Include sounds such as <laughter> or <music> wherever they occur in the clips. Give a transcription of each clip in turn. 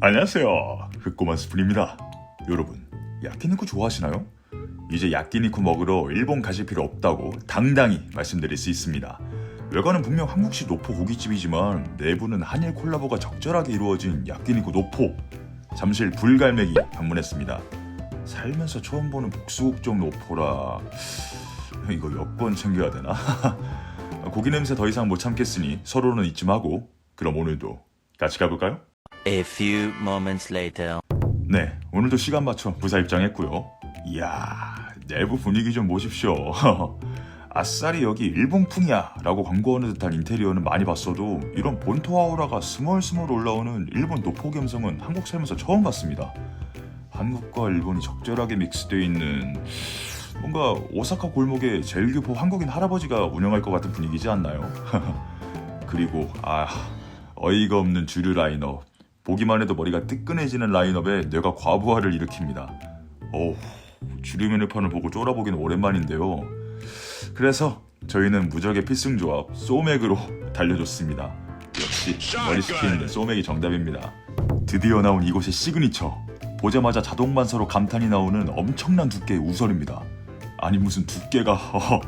안녕하세요. 흑고만 스푼입니다. 여러분, 야끼니쿠 좋아하시나요? 이제 야끼니쿠 먹으러 일본 가실 필요 없다고 당당히 말씀드릴 수 있습니다. 외관은 분명 한국식 노포 고깃집이지만 내부는 한일 콜라보가 적절하게 이루어진 야끼니쿠 노포. 잠실 불갈매기 방문했습니다. 살면서 처음 보는 복수국적 노포라 이거 여권 챙겨야 되나? <laughs> 고기 냄새 더 이상 못 참겠으니 서로는 이쯤 하고 그럼 오늘도 같이 가볼까요? A few moments later. 네, 오늘도 시간 맞춰 부사 입장했고요. 이야, 내부 분위기 좀 보십시오. <laughs> 아싸리 여기 일본풍이야 라고 광고하는 듯한 인테리어는 많이 봤어도 이런 본토 아우라가 스멀스멀 올라오는 일본 노포 감성은 한국 살면서 처음 봤습니다. 한국과 일본이 적절하게 믹스되어 있는 뭔가 오사카 골목에 제일교포 한국인 할아버지가 운영할 것 같은 분위기지 않나요? <laughs> 그리고 아 어이가 없는 주류 라인업 보기만 해도 머리가 뜨끈해지는 라인업에 뇌가 과부하를 일으킵니다. 어우 주류 메뉴 판을 보고 쫄아보기는 오랜만인데요. 그래서 저희는 무적의 필승조합 소맥으로 <laughs> 달려줬습니다. 역시 머리 식히는 소맥이 정답입니다. 드디어 나온 이곳의 시그니처 보자마자 자동 반사로 감탄이 나오는 엄청난 두께의 우설입니다. 아니 무슨 두께가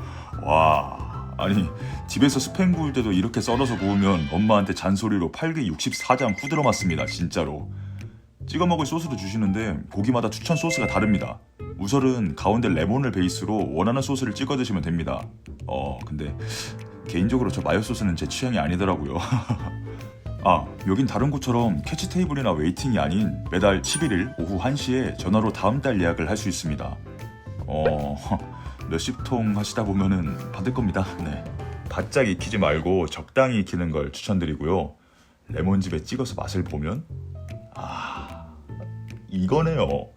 <laughs> 와 아니 집에서 스팸 구울 때도 이렇게 썰어서 구우면 엄마한테 잔소리로 팔기 64장 후들어 맞습니다 진짜로. 찍어 먹을 소스도 주시는데 고기마다 추천 소스가 다릅니다. 우설은 가운데 레몬을 베이스로 원하는 소스를 찍어 드시면 됩니다. 어 근데 개인적으로 저 마요 소스는 제 취향이 아니더라고요. <laughs> 아, 여긴 다른 곳처럼 캐치 테이블이나 웨이팅이 아닌 매달 11일 오후 1시에 전화로 다음 달 예약을 할 수 있습니다. 어, 몇십 통 하시다 보면은 받을 겁니다. 네. 바짝 익히지 말고 적당히 익히는 걸 추천드리고요. 레몬즙에 찍어서 맛을 보면 아, 이거네요.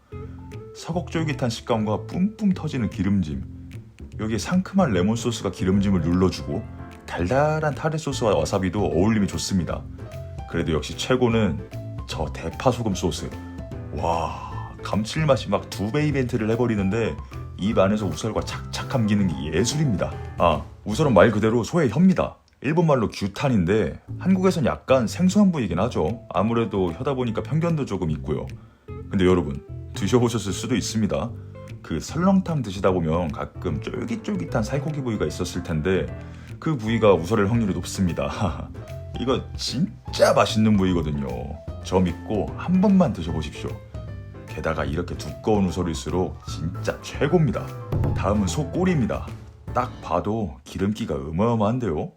서걱쫄깃한 식감과 뿜뿜 터지는 기름짐. 여기에 상큼한 레몬 소스가 기름짐을 눌러주고 달달한 타레 소스와 와사비도 어울림이 좋습니다. 그래도 역시 최고는 저 대파 소금 소스. 와, 감칠맛이 막 두 배 이벤트를 해버리는데 입 안에서 우설과 착착 감기는 게 예술입니다. 아, 우설은 말 그대로 소의 혀입니다. 일본말로 규탄인데 한국에선 약간 생소한 부위긴 하죠. 아무래도 혀다 보니까 편견도 조금 있고요. 근데 여러분 드셔보셨을 수도 있습니다. 그 설렁탕 드시다 보면 가끔 쫄깃쫄깃한 살코기 부위가 있었을 텐데 그 부위가 우설일 확률이 높습니다. <laughs> 이거 진짜 맛있는 부위거든요. 저 믿고 한 번만 드셔보십시오. 게다가 이렇게 두꺼운 우설일수록 진짜 최고입니다. 다음은 소꼬리입니다. 딱 봐도 기름기가 어마어마한데요.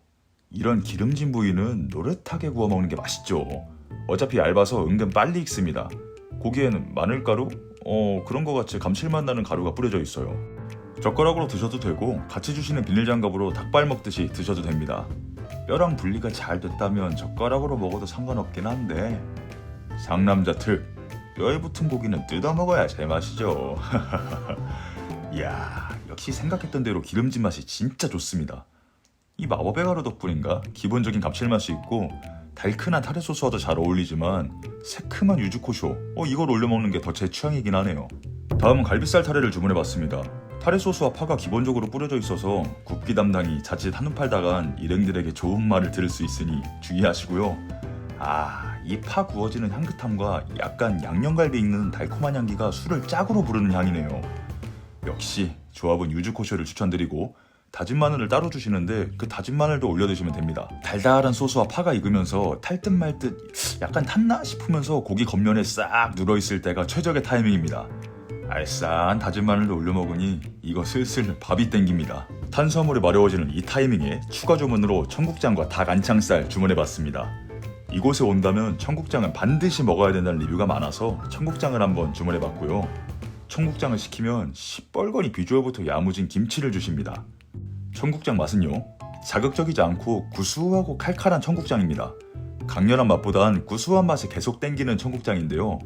이런 기름진 부위는 노릇하게 구워 먹는 게 맛있죠. 어차피 얇아서 은근 빨리 익습니다. 고기에는 마늘가루? 어 그런 거 같이 감칠맛 나는 가루가 뿌려져 있어요. 젓가락으로 드셔도 되고 같이 주시는 비닐장갑으로 닭발 먹듯이 드셔도 됩니다. 뼈랑 분리가 잘 됐다면 젓가락으로 먹어도 상관없긴 한데 상남자 특 뼈에 붙은 고기는 뜯어 먹어야 제맛이죠. 이야 <laughs> 역시 생각했던 대로 기름진 맛이 진짜 좋습니다. 이 마법의 가루 덕분인가 기본적인 감칠맛이 있고 달큰한 타레 소스와도 잘 어울리지만 새큼한 유즈코쇼 어 이걸 올려 먹는 게 더 제 취향이긴 하네요. 다음은 갈비살 타레를 주문해봤습니다. 타레 소스와 파가 기본적으로 뿌려져 있어서 굽기 담당이 자칫 한눈 팔다간 일행들에게 좋은 말을 들을 수 있으니 주의하시고요. 아, 이 파 구워지는 향긋함과 약간 양념갈비 익는 달콤한 향기가 술을 짝으로 부르는 향이네요. 역시 조합은 유즈코쇼를 추천드리고 다진 마늘을 따로 주시는데 그 다진 마늘도 올려 드시면 됩니다. 달달한 소스와 파가 익으면서 탈 듯 말 듯 약간 탔나 싶으면서 고기 겉면에 싹 눌어 있을 때가 최적의 타이밍입니다. 알싸한 다진 마늘도 올려 먹으니 이거 슬슬 밥이 땡깁니다. 탄수화물이 마려워지는 이 타이밍에 추가 주문으로 청국장과 닭 안창살 주문해 봤습니다. 이곳에 온다면 청국장은 반드시 먹어야 된다는 리뷰가 많아서 청국장을 한번 주문해 봤고요. 청국장을 시키면 시뻘건이 비주얼부터 야무진 김치를 주십니다. 청국장 맛은요 자극적이지 않고 구수하고 칼칼한 청국장입니다. 강렬한 맛보단 구수한 맛이 계속 땡기는 청국장인데요.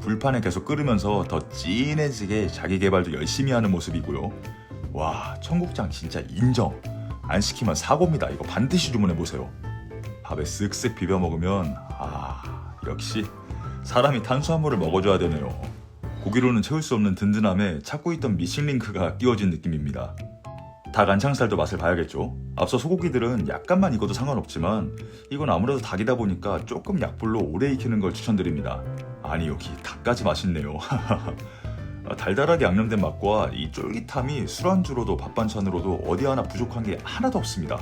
불판에 계속 끓으면서 더 진해지게 자기 개발도 열심히 하는 모습이고요. 와 청국장 진짜 인정. 안 시키면 사고입니다. 이거 반드시 주문해 보세요. 밥에 쓱쓱 비벼 먹으면 아 역시 사람이 탄수화물을 먹어줘야 되네요. 고기로는 채울 수 없는 든든함에 찾고 있던 미싱링크가 끼워진 느낌입니다. 닭 안창살도 맛을 봐야겠죠. 앞서 소고기들은 약간만 익어도 상관없지만 이건 아무래도 닭이다 보니까 조금 약불로 오래 익히는 걸 추천드립니다. 아니 여기 닭까지 맛있네요. <laughs> 아, 달달하게 양념된 맛과 이 쫄깃함이 술안주로도 밥반찬으로도 어디 하나 부족한 게 하나도 없습니다.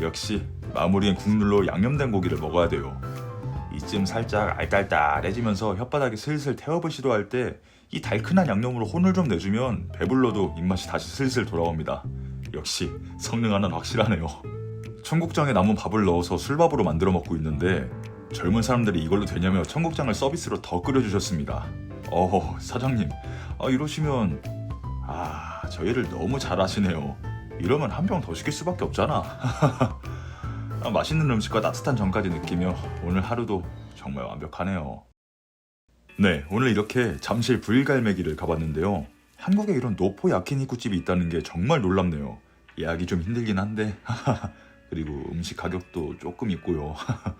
역시 마무리엔 국물로 양념된 고기를 먹어야 돼요. 이쯤 살짝 알딸딸해지면서 혓바닥에 슬슬 태워볼 시도할 때 이 달큰한 양념으로 혼을 좀 내주면 배불러도 입맛이 다시 슬슬 돌아옵니다. 역시 성능 하나는 확실하네요. 청국장에 남은 밥을 넣어서 술밥으로 만들어 먹고 있는데 젊은 사람들이 이걸로 되냐며 청국장을 서비스로 더 끓여주셨습니다. 어허 사장님 아 이러시면 아 저희를 너무 잘 아시네요. 이러면 한 병 더 시킬 수밖에 없잖아. <laughs> 아, 맛있는 음식과 따뜻한 정까지 느끼며 오늘 하루도 정말 완벽하네요. 네, 오늘 이렇게 잠실 불갈매기를 가봤는데요. 한국에 이런 노포 야키니쿠 집이 있다는 게 정말 놀랍네요. 예약이 좀 힘들긴 한데 <laughs> 그리고 음식 가격도 조금 있고요.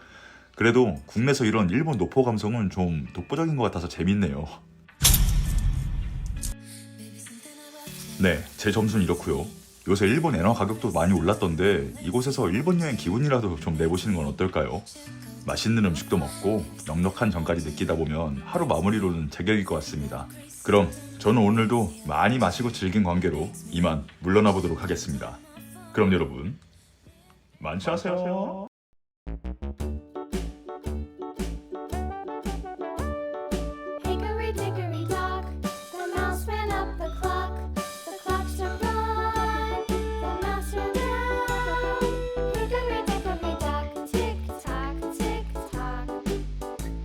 <laughs> 그래도 국내에서 이런 일본 노포 감성은 좀 독보적인 것 같아서 재밌네요. 네, 제 점수는 이렇고요. 요새 일본 엔화 가격도 많이 올랐던데 이곳에서 일본 여행 기분이라도 좀 내보시는 건 어떨까요? 맛있는 음식도 먹고 넉넉한 정까지 느끼다 보면 하루 마무리로는 제격일 것 같습니다. 그럼 저는 오늘도 많이 마시고 즐긴 관계로 이만 물러나 보도록 하겠습니다. 그럼 여러분 만취하세요.